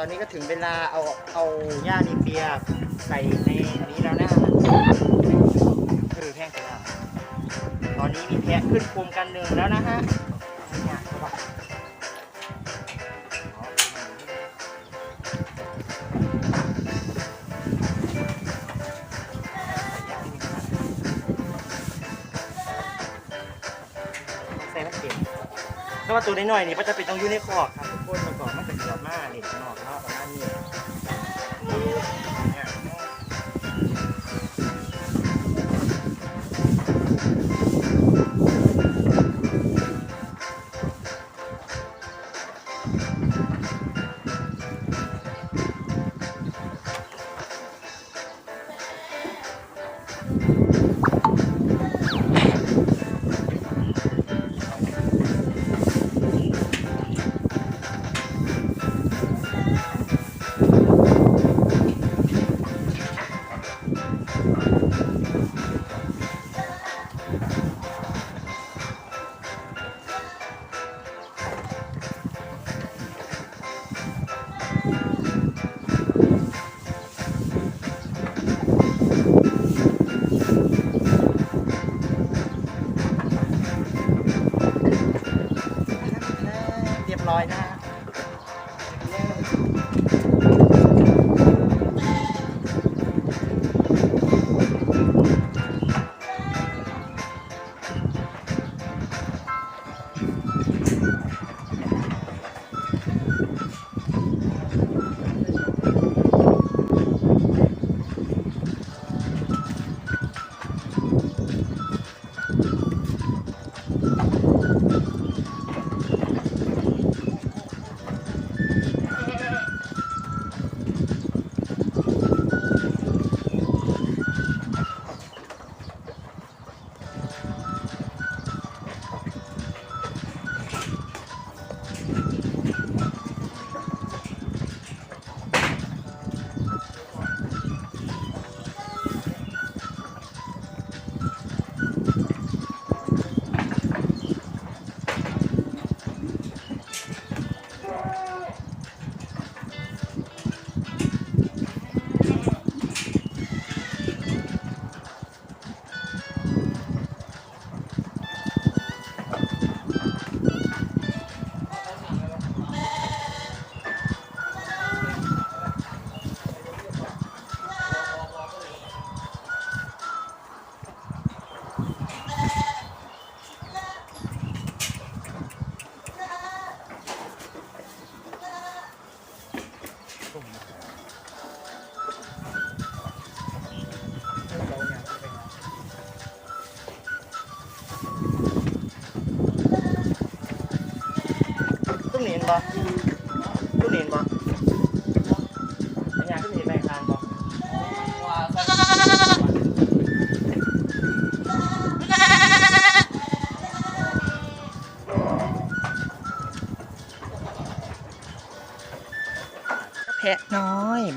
ตอนนี้ก็ถึงเวลาเอาเอาหญ้านีเปียใส่ในอันนี้แล้วนะคือแพงไปแล้วตอนนี้มีแพะขึ้นภูมิกันหนึ่งแล้วนะฮะเนี่ยเอาวะใส่มันเต็มถ้าว่าตัวน้อยๆนี่ก็จะเป็นต้องอยู่ในคอกครับ อยนะ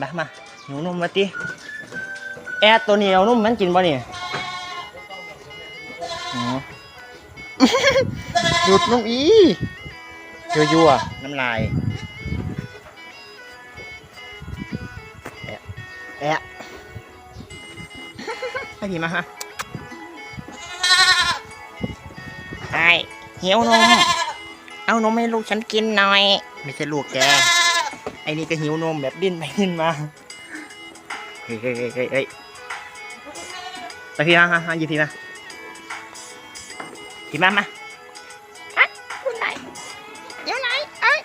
น้อยมามาหนูนมมาติแอดตัวเหนียวนุ่มมันกินบ่เนี่ยอ๋อหยุดนุ่มอียั่วยั่วๆน้ำลายแอะแอะให้พี่มาฮะไอ้หิวนม เอานมให้ลูกฉันกินหน่อย ไม่ใช่ลูกแกไอ้ นี่ก็หิวนมแบบดิ้นไปดิ้นมา เฮ้ยเฮ้ยเฮ้ยเฮ้ยเฮ้ยไปพี่มาฮะฮะหยิบพี่มาพี่มามาอะคุณไหนอยู่ไหนเอ้ย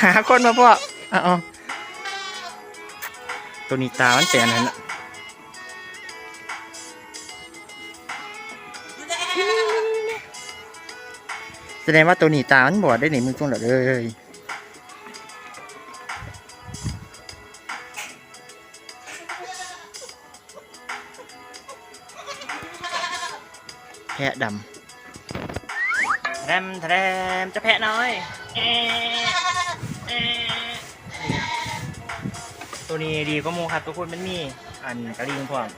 หาคนมาพวกเอ๋อาตัวนี้ตามันเป็นอันนั้นอะแสดงว่าตัวนี้ตามันบอดได้หนิมึงตรงเหรอเลยะดำแทมแทรมจะแพะน้อยเอ๊ะเอ๊ะตัวนี้ดีก็มูครับทุกคนมันมี อันกระดิ่งพร้อม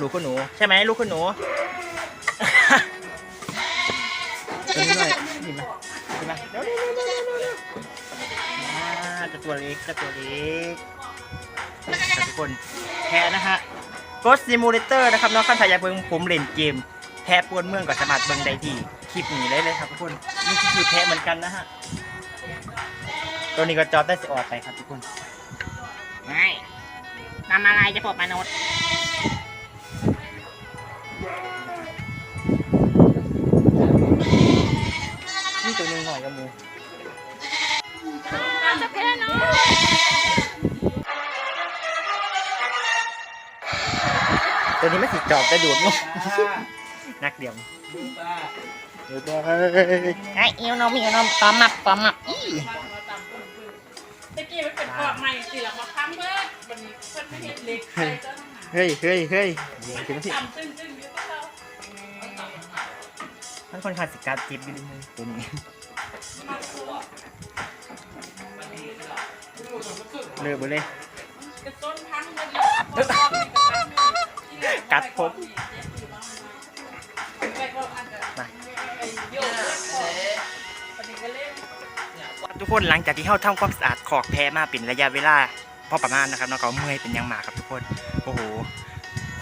ลูกคุณหนู ใช่ไหมลูกคุณหนูตัวนี้หน่อยหยิบมาหยิมาเร็วเร็วเร็วเร็วเร็วมาจะตัวเล็กจะตัวเล็กทุกคนแพ้นะฮะ Ghost Simulator นะครับน้องขั้นทายยาเบิงผมเล่นเกม แพ้ปวนเมืองกับสมัครเบิงได้ที่คลิปนี้ได้เลยครับทุกคนนี่คือแพ้เหมือนกันนะฮะตัวนี้ก็จอบได้สิออกไปครับทุกคนไม่ทำอะไรจะพบมนุษย์นี่ตัวหนึงหน่อยกับมูจะแพ้เนาะตัวนี้ไม่สิจอบได้ดูดมั้ง นักเดียวเดี๋ยวตัวเฮ้ยไอ้เอียวนมเอียวนมปอมมับปอมมับอี้ตะกี้มันเป็นกรอบใหม่สิละมาค้ำเมื่อมันเพิ่นไม่เห็นเล็กใส่ต้นหาเฮ้ยเฮ้ยเฮ้ยเดี๋ยวถึงที่ต่ำตึ้งตึ้งอยู่ก็เขามันค่อนข้างสิการจิบอยู่นิดนึงตัวนี้มาตัวเลิกไปเลยกระต้นพังเลยดิพอรอบ กคนหลังจากที่เข้าทำความสะอาดขอกแพ้มาเป็นระยะเวลาพอประมาณนะครับแล้วก็เมื่อยเป็นยังมาครับทุกคนโอ้โห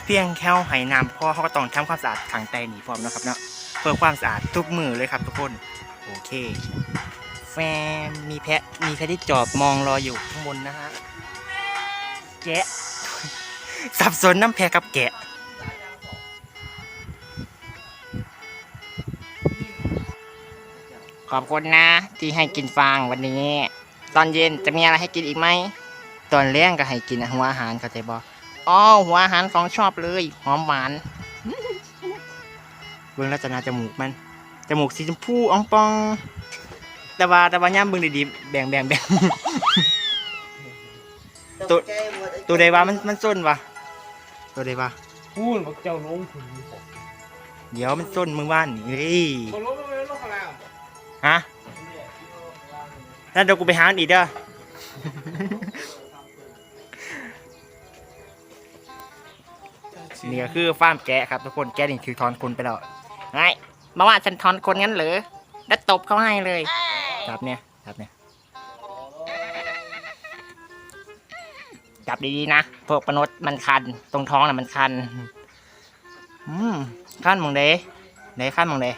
เพียงแค่ไหน้ำพ่อเขาก็ต้องทำความสะอาดขังไตหนีพร้อมนะครับเนาะเพื่อความสะอาดทุกมือเลยครับทุกคนโอเค แฟนมีแพะมีแพะที่จอบมองรออยู่ข้างบนนะฮะแกะสับสนน้ำแพะกับแกะ ขอบคุณนะ ที่ให้กินฟางวันนี้ ตอนเย็นจะมีอะไรให้กินอีกไหม ตอนแรกก็ให้กินหัวอาหารเข้าใจบ่อ๋อหัวอาหารของชอบเลยหอมหวานเบิ่งลักษณะจมูกมันจมูกสีชมพูอ่องปอง แต่ว่าแต่ว่าย่ามเบิ่งดีๆแบ่งแบ่งแบ่งตัวตัวใดว่ามันมันส้นวะตัวใดว่าพูดบอกเจ้าลงถึงเดี๋ยวมันส้นมือว่านนี่เฮ้ยเขาลงไปลงข้างล่าง ฮะแล้วเดี๋ยวกูไปหามันอีกเด้อนี่ก็คือฟาร์มแกะครับทุกคนแกะนี่คือทอนคนไปแล้วไงมาว่าฉันทอนคนงั้นเหรอแล้วตบเขาให้เลยจับเนี่ยจับเนี่ยจับดีๆนะพวกปนุษย์มันคัน ตรงท้องน่ะมันคัน อืมขั้นมองเดไหนขั้นมองเด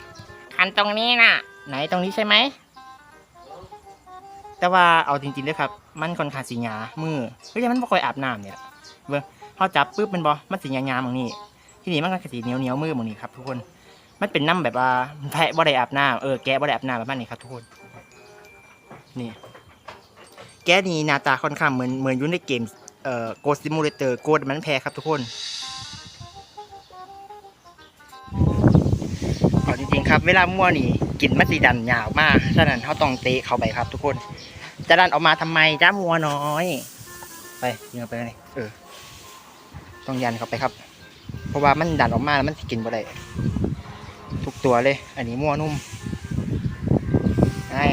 คันตรงนี้น่ะ ไหนตรงนี้ใช่ไหม แต่ว่าเอาจริงๆด้วยครับ มันค่อนข้างสีหยามือเฮ้ยมันบ่ค่อยอาบน้ำเนี่ยเบิ่งพอจับปุ๊บมันบ่มันสีหยาๆมองนี่ที่นี่มันก็สีเหนียวเหนียวมือมองนี่ครับทุกคน มันเป็นน้ำแบบว่าแพะบ่ได้อาบน้ำเออแกะบ่ได้อาบน้ำประมาณนี้ครับทุกคน นี่ แกะนี่หน้าตาค่อนข้างเหมือนเหมือนอยู่ในเกมเอ่อ Ghost Simulator โกดมันแพ้ครับทุกคนเอาจริงๆครับ เวลามั่วนี่ กลิ่นมันสีดันยาวมากฉะนั้นเขาต้องเตะเข้าไปครับ ทุกคน จะดันออกมาทำไมจ้ามัวน้อย ไปยิงไปเลยเออ ต้องยันเข้าไปครับ เพราะว่ามันดันออกมาแล้วมันสิกินบ่ได้ทุกตัวเลย อันนี้มัวนุ่มไอ้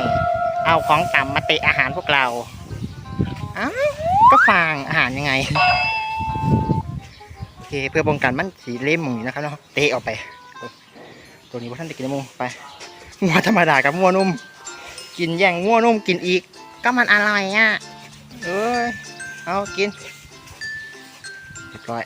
เอาของต่ำมาเตะอาหารพวกเราอ้าวก็ฟางอาหารยังไงโอเคเพื่อป้องกันมันสีเล่มอย่างนะครับเนาะเตะออกไป ตัวนี้ว่าท่านจะกินน้ำมูไป งัวธรรมดากับงัวนุ่ม กินแย่งงัวนุ่มกินอีก ก็มันอร่อยอะเอ้ยเอากินเรียบร้อย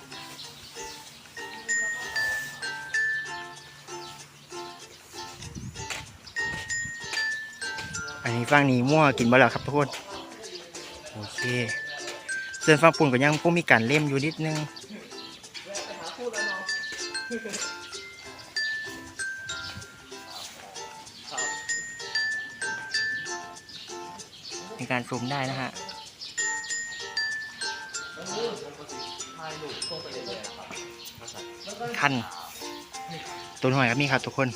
อันนี้ฟังนี้มั่วกินบ่แล้วครับทุกคนโอเคเส่วนฟังปุ่นก็ยังพวกมีการเล่มอยู่นิดนึง การซูมได้นะฮะคันตัวหน่อยก็มีครับทุกคน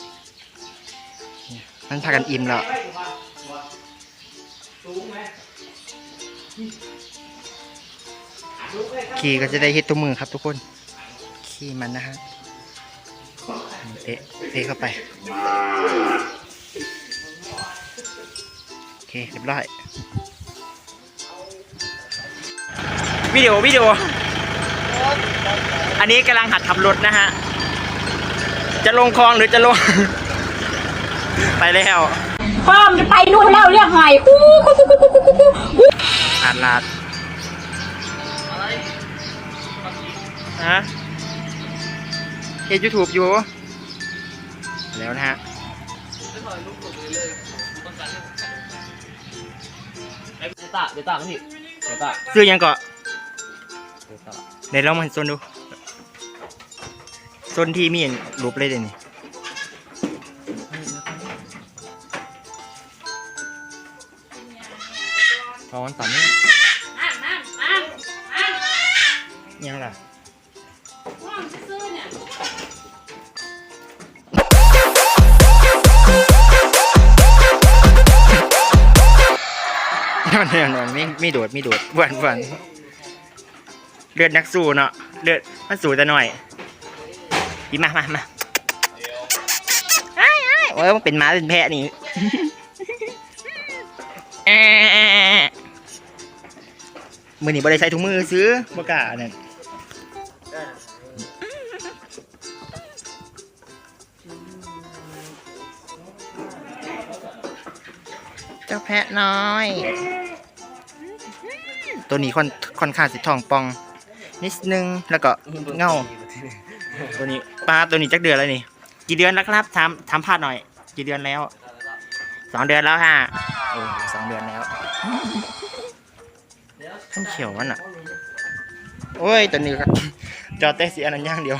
มันพากันอิ่มแล้วขี่ก็จะได้เฮ็ดตัวมือครับทุกคน ขี่มันนะฮะเตะเตะเข้าไป โอเค เรียบร้อย วิดีโอวิดีโอ อันนี้กำลังหัดขับรถนะฮะ จะลงคลองหรือจะลง ไปแล้วพ่อมนจะไปนู่นแล้วเรียกหายคู่คู่คู่คู่คู่คู่คู่ขาดลาดฮะเฮ็ดยูทูบอยู่ แล้วนะฮะเดต้าเดต้าพี่เดต้าซื้อยังเกาะเดต้าไหนลองมันโซนดูโซนที่มีเห็นรูปเลยเดี๋ยวนี้พอวันต่ำนี่อ่านอ่านอ่านอ่านยังล่ะว่างซื่อๆเนี่ยนอนนอนไม่ไม่โดดไม่โดดหวันหวัน เลือดนักสู้เนาะเลือดมันสู้แต่หน่อยดีมามามาไอ้ไอ้โอ้ยมันเป็นม้าเป็นแพะนี่แอะมือนี่บริใช้ถุงมือซื้อบ่กล้าอันนั่นเจ้าแพะน้อย ตัวนี้ค่อนค่อนข้างสิทองปอง นิดนึงแล้วก็เงาตัวนี้ปลาตัวนี้จักเดือนแล้วนี่ กี่เดือนแล้วครับถามถามพาดหน่อย กี่เดือนแล้วสองเดือนแล้วฮะโอ้สองเดือนแล้วท่านเขียวมันอะ โอ้ยตัวนี้ครับจอเตสีอันนั้นอย่างเดียว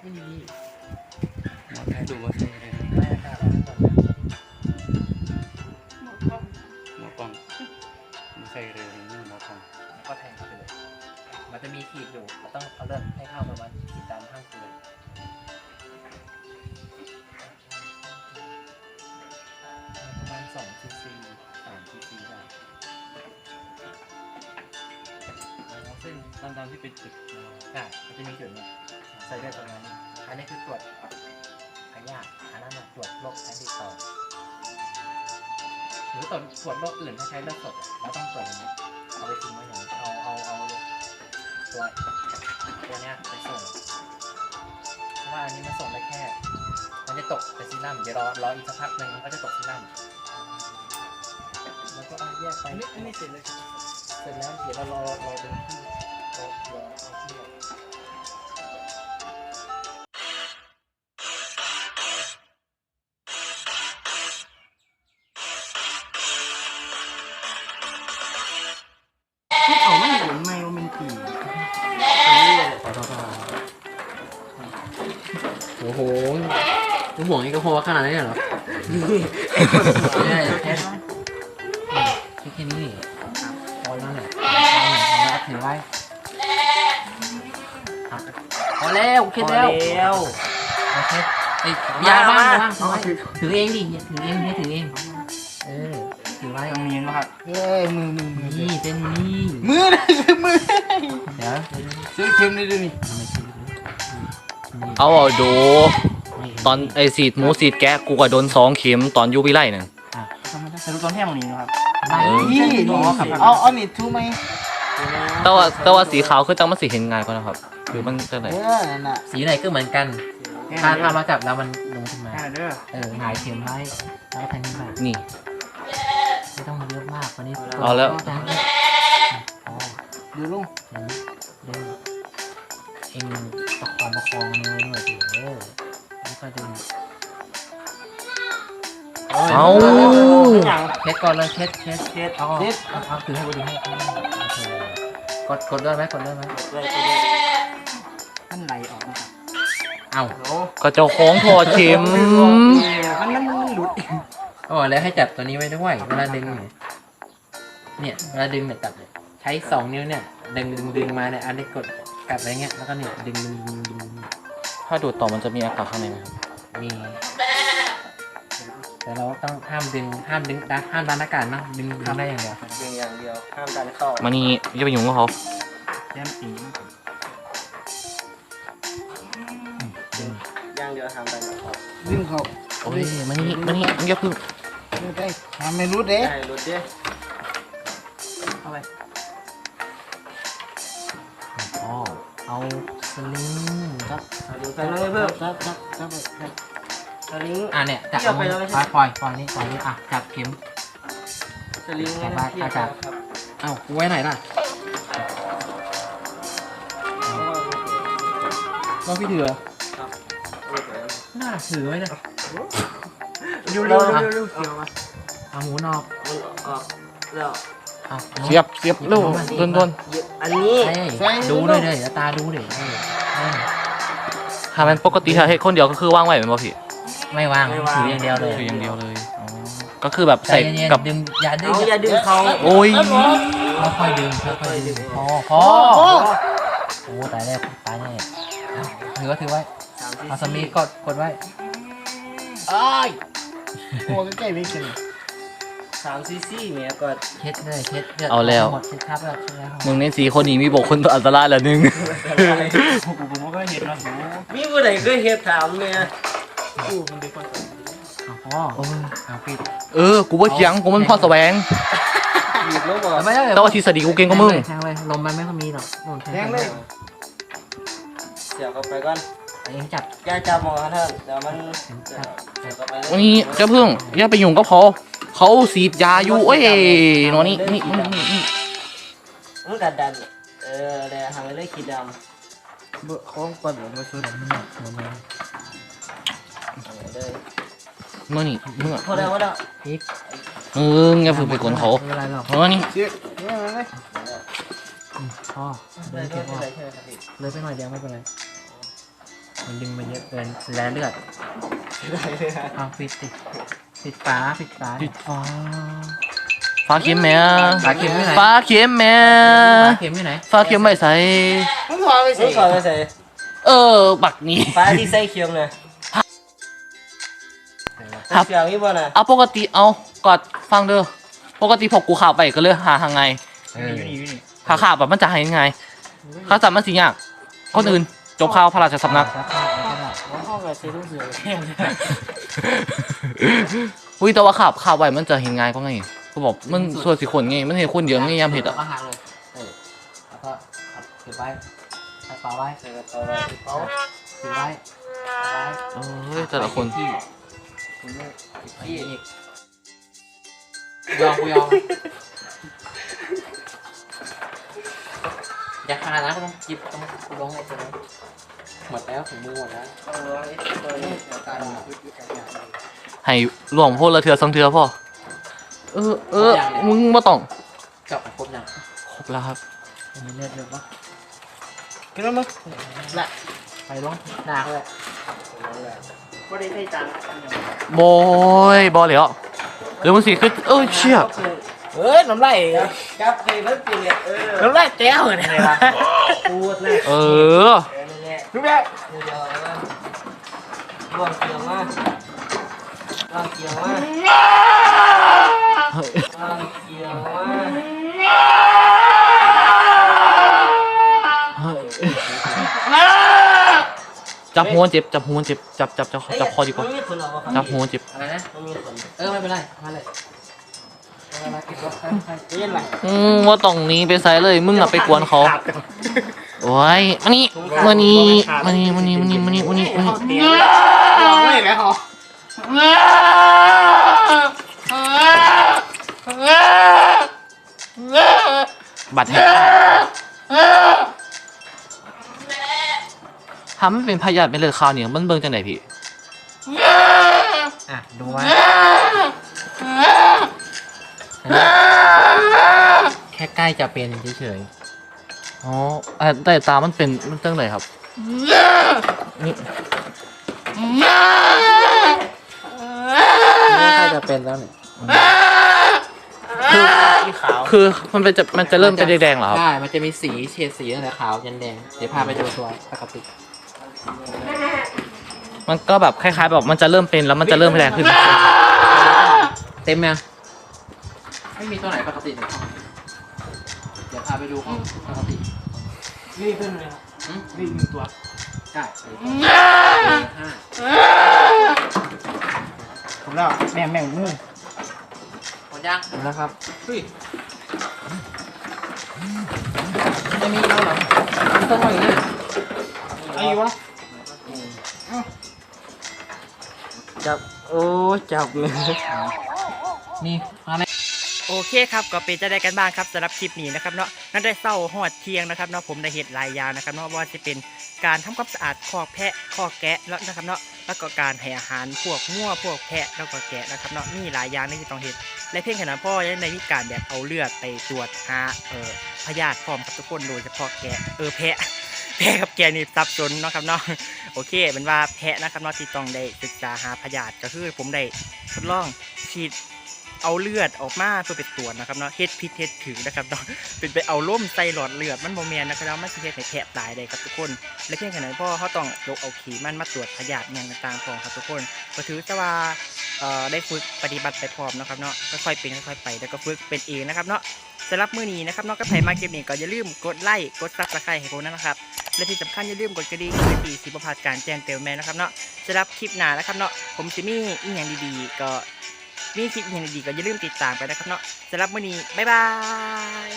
ไม่มีหมอไทยดูว่าใช่ไหมไม่ค่ะเราไม่ต้องนะหมดกล้องหมอกล้องไม่ใช่เลยนี่หมอกล้องแล้วก็แทงเข้าไปเลย มันจะมีขีดอยู่เราต้องเอาเลือดให้เข้าประมาณขีดตาม แล้วเส้นที่เป็นจุดใช่มันจะมีจุดเนี้ยใส่เลือดตรงนั้นอันนี้คือตรวจพยาธิอันนั้นน่ะตรวจโรคแทนติดต่อหรือตรวจตรวจโรคอื่นถ้าใช้เลือดสดอะเราต้องตรวจอย่างนี้เอาไปทิ้งไว้อย่างนี้เอาเอาเอาตัวตัวเนี้ยไปส่งเพราะว่าอันนี้มันส่งได้แค่ มันจะตกเป็นซีรั่มเดี๋ยวรอรออีกสักพักหนึ่งมันก็จะตกซีรั่มแล้วก็เอาแยกไปอันนี้อันนี้เสร็จเลยเสร็จแล้วเดี๋ยวเรารอรอดูที่รอรอเอาที่ ขนาดนี้เหรอได้แค่แค่นี้พอแล้วเนี่ยแล้วถือไว้พอแล้วคิดแล้แล้วโอเคไอ้ยาบ้างถือเองดิถือเองเนี่ถือเองเออถือไว้ตรงนี้นะครับเอ้ยมือมือมือนี่เส้นนี่มือนะซื้อมือเดี๋ยวซื้อเข็มได้ด้วยนี่เอาเอาดู ตอนไอสีดหมูสีดแกะกูก็โดนสองเข็มตอนอยูวิไลหนึ่งทำไมได้สรุปตอนแท่งนี้นะครับได้นี่เอาเอานี่ทูไหมแต่ว่าแต่ว่าสีขาวคือจังมันสีเห็นง่ายกว่านะครับหรือมันจะไหนเออนั่นน่ะสีไหนก็เหมือนกันถ้าถ้ามาจับแล้วมันลงขึ้นมา แค่เด้อเออหงายเข็มไว้แล้วก็แทงขึ้นมานี่ ไม่ต้องเยอะมากวันนี้เอาแล้วอ๋อดูลุงอย่างนี้เดินเองประคองประคองมือหน่อยสิเออ แล้วก็ดึงเอาเช็ดก่อนเลยเช็ดเช็ดเช็ดเอาเช็ดเอาเอาถือให้กูดูให้โอเคกดกดด้วยไหมกดด้วยไหมมันไหลออกนะครับเอ้าก็เจ้าของถอดเข็มมันมันหลุดเขาบอกแล้วให้จับตัวนี้ไว้ด้วยเวลาดึงเนี่ยเนี่ยเวลาดึงเนี่ยจับเนี่ยใช้สองนิ้วเนี่ยดึงดึงดึงมาเนี่ยอันนี้กดกลับอะไรเงี้ยแล้วก็เนี่ยดึงดึงดึงดึง ถ้าดูดต่อมันจะมีอากาศข้างในไหมครับมีแต่เราต้องห้ามดึงห้ามดึงดันห้ามดันอากาศนะดึงดึงได้อย่างเดียวเพียงอย่างเดียวห้ามดันเข้ามานี่อย่าไปยุ่งกับเขาแย้มตีดึงอย่างเดียวห้ามดันเข้าดึงเข้าโอ้ยมานี่มานี่อย่าพึ่งดูได้ทำไม่รู้เด้ใช่รู้เด้เอาไปอ๋อ เอาสลิงครับดูไปเลยเพิ่มจับจับจับไปจับสลิงอะเนี่ยจับเกี่ยวไปแล้วไม่ใช่ปล่อยปล่อยนี่ปล่อยนี่อะจับเข็มสลิงไปไปไปจับเอ้ากูไว้ไหนล่ะต้องพี่ถือเหรอน่าถือไว้นะดูเร็วเร็วเร็วเกี่ยวมาเอาหมูนอกมันออกแล้วเอาเสียบเสียบเร็วโดนโดนอันนี้เฮ้ยดูด้วยเลยตาดูดิเฮ้ยเฮ้ยถ้ามันปกติถ้าเฮ็ดคนเดียวก็คือว่างไว้เป็นบ่พี่ไม่วางถืออย่างเดียวเลยคืออย่างเดียวเลยอ๋อก็คือแบบใจใส่เย็นกับๆดึงอย่าดึงเอาอย่าดึงเขาโอ้ยค่อยๆดึงค่อยๆดึงพอพอโอ้ตายแล้วตายแน่เอาถือว่าถือไว้เอาสมีกดกดไว้อ้ายโอ้ใกล้ๆไม่กิน สามซีซีเนี่ยก็เช็ดเลยเช็ดเลือดเอาแล้ว หมดเช็ดครับแล้วเช็ดแล้วหนึ่งในสี่คนนี้มีบุคคลตัวอันตรายแล้วหนึ่ง ผมผมก็เห็นนะมีผู้ใดเคยเห็นถามเนี่ยกูมันเป็นคนเอาพอเอาปิดเออ กูว่าเถียงกูมันพอแสวง หยิบแล้วบอก แต่ไม่ได้แต่ว่าทฤษฎีกูเก่งกว่ามึง แทงเลยลมมันไม่ค่อยมีหรอกโน่นแทแทงเลย เสียบเข้าไปก่อนเองจับ อย่าจับหมอท่านเดี๋ยวมันเสียบเข้าไปเลย วันนี้เจ้าพึ่งอย่าไปยุ่งก็พอ เขาสีดยาอยู่เอ้ยนอนนี่นี่นี่นี่นี่มันกัดดันเออเดี๋ยวทำไปเลยขีดดำเบื่อของก่อนเดี๋ยวมาช่วยมันเนี่ยมันเนี่ยเลยนอนนี่มึงอะพอแล้วพอแล้วพริกเอออย่าฝึกไปกวนเขาไม่เป็นไรหรอกนอนนี่เชื่อเนี่ยเลยอืมพอเลเดิยนใช่เก็บพอไหมใช่ไหมครับพี่เลยไปหน่อยเดียวไม่เป็นไรมันดึงมาเยอะเกินแรงเลือดเอาปิดติด ปิดฝาปิดฝาปิดฟ้าฟ้าเข็มแม่ฝาเข็มไว้ไหนฟ้าเข็มแม่ฝาเข็มอยู่ไหนฟ้าเข็มไม่ใส่มึงขอไปใส่มึงขอไปใส่เออ บักนี้ฟ้าที่ใส่เคียงเลยครับเสียงนี่บ่น่ะเอาปกติเอากอดฟังเด้อปกติพกกูข่าวไปก็เลยหาทางไงเออขาข่าวแบบมันจะหายังไงข้าจับมันสิยากคนอื่นจบข่าวพระราชสำนักแล้ว ก็เอาก็ได้ว่าห้องเซรุ่งเสือแห้งอุ้ยแต่ว่าข่าวข่าวไว้มันจะเห็นง่ายก็ไงกูบอกมันส่วนสิคนไงมันเห็นคนเยอะไงยามเห็ดอะก็หักเลยเออแล้วก็เอาเก็บไว้ใส่ฝาไว้ใส่กระเป๋าไว้เป๋าถือไว้เอาไว้เอ้ยแต่ละคนที่ที่อีกยอมกูยอมอย่าขนาดนั้นกูต้องจิบต้องกูลงไอ้ตัวนี้ หมดแล้วถึงมือหมดแล้วเอาไว้ตัวนี้เดี๋ยวตายให้หลวงพ่อละเถื่อสองเถื่อพ่อ เออเออมึงมาต้องกลับมาครบยังครบแล้วครับไม่เลือดเลยวะกินแล้วมั้งละไปลงหนักเลยก็ได้ใช้จานบอยบอยเหลียวเดี๋ยวมันสีขึ้นเอ้ยเชี่ยเอ้ยน้ำไหลครับเคยเพิ่มปีเนี่ยเออน้ำไหลแก้วเนี่ยพูดเลยเออ รู้ไหมเดี๋ยวลวงเกียวมาลวงเกียวมาลวงเกียวมาจับหัวเจ็บจับหัวเจ็บจับจับจับจับคอดีกว่าไม่มีคนหรอกวะจับหัวเจ็บอะไรนะไม่มีคนเออไม่เป็นไรมาเลยมาเลยกินรถไปเย็นไหลอืมว่าตรงนี้ไปใส่เลยมึงอะไปกวนเขา โอ้ยมานี่มานี่มานี่มานี่มานี่มานี่มานี่มานี่ลองเลยไหมเหรอบัตรแห่งทำมันเป็นพยาธิเป็นเลือดขาวเนี่ยมันเบิ่งจังไหนพี่อะดูไว้แค่ใกล้จะเป็นเฉย อ๋ออะแต่ตามันเป็นมันตั้งไหนครับนี่ๆใกล้จะเป็นแล้วเนี่ยที่ขาวคือมันเป็นจะมันจะเริ่มเป็นแดงๆเหรอครับ ได้ มันจะมีสีเฉดสีตั้งแต่ขาวยันแดง เดี๋ยวพาไปดูตัวปกติมันก็แบบคล้ายๆแบบมันจะเริ่มเป็นแล้วมันจะเริ่มแดงขึ้น เต็มยังไม่มีตัวไหนปกติในห้องเดี๋ยว พาไปดูห้องปกตินี่ขึ้นเลยครับหืมนี่หนึ่งตัวได้ไปดูห้าผมแล้วแม่งแม่งมือหมดยังหมดแล้วครับเฮ้ยไม่มีแล้วเหรอมันต้องมาอย่างนี้ไอ้วะจับ โอ้ จับเลยนี่มาเลย โอเคครับก็เป็นจะได้กันบ้างครับสำหรับคลิปนี้นะครับเนาะนั่นได้เศร้าหอดเที่ยงนะครับเนาะผมได้เห็ดหลายอย่างนะครับเนาะว่าจะเป็นการทำความสะอาดคอกแพะคอกแกะแล้วนะครับเนาะแล้วก็การให้อาหารพวกงัวพวกแพะแล้วก็แกะนะครับเนาะมีหลายอย่างที่ต้องเห็ดและเพียงแค่นั้นพ่อยังได้มีการแบบเอาเลือดไปตรวจหาเอ่อพยาธิพร้อมกับทุกคนโดยเฉพาะแกะเออแพะแพะกับแกะนี่สับสนเนาะครับเนาะโอเคเป็นว่าแพะนะครับเนาะที่ต้องได้ศึกษาหาพยาธิก็คือผมได้ทดลองฉีด เอาเลือดออกมาเพื่อไปตรวจนะครับเนาะเฮ็ดพิษเฮ็ดถึงนะครับเนาะเป็นไปเอาล่มใส่หลอดเลือดมันบ่แม่นนะครับเนาะมันสิเฮ็ดให้แผลตายได้ครับทุกคน และเพียงแค่นั้นพอเขาต้องลกเอาขีมันมาตรวจพยาธิอย่างต่างๆพร้อมครับทุกคนก็ถือซะว่าอ่อได้ฝึกปฏิบัติไปพร้อมนะครับเนาะค่อยๆเป็นค่อยๆไปแล้วก็ฝึกเป็นเองนะครับเนาะสำหรับมื้อนี้นะครับเนาะก็ใครมาเก็บนี้ก็อย่าลืมกดไลค์กดซับสไครต์ให้ผมนะครับและที่สำคัญอย่าลืมกดกระดิ่งเพื่อที่สิบ่พาดการแจ้งเตือนแม่นะครับเนาะสำหรับคลิปหน้านะครับเนาะผมสิมีอีหยังดีๆ ก็ มีคลิปอย่างดีก็อย่าลืมติดตามไปนะครับเนาะสำหรับมื้อนี้บ๊ายบาย